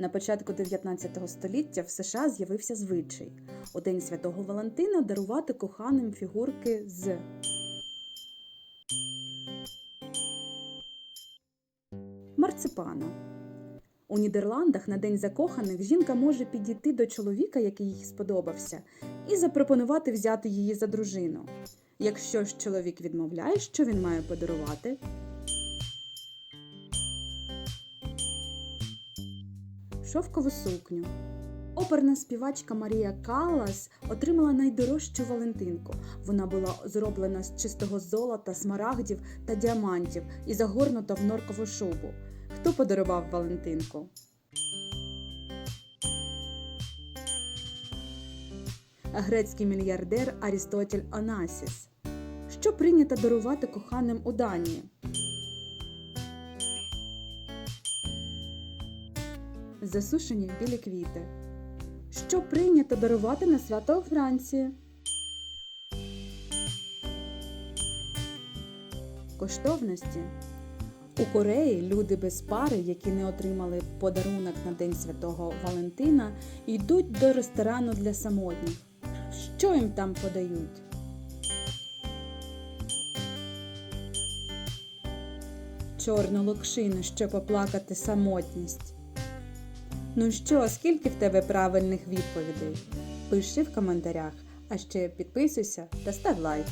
На початку 19 століття в США з'явився звичай у День Святого Валентина дарувати коханим фігурки з марципану. У Нідерландах на День закоханих жінка може підійти до чоловіка, який їй сподобався, і запропонувати взяти її за дружину. Якщо ж чоловік відмовляє, що він має подарувати, шовкову сукню. Оперна співачка Марія Каллас отримала найдорожчу Валентинку. Вона була зроблена з чистого золота, смарагдів та діамантів і загорнута в норкову шубу. Хто подарував Валентинку? Грецький мільярдер Арістотель Онасіс. Що прийнято дарувати коханим у Данії? Засушені білі квіти. Що прийнято дарувати на свято у Франції? Коштовності. У Кореї люди без пари, які не отримали подарунок на День Святого Валентина, йдуть до ресторану для самотніх. Що їм там подають? Чорну локшину, щоб оплакати самотність. Ну що, скільки в тебе правильних відповідей? Пиши в коментарях, а ще підписуйся та став лайк.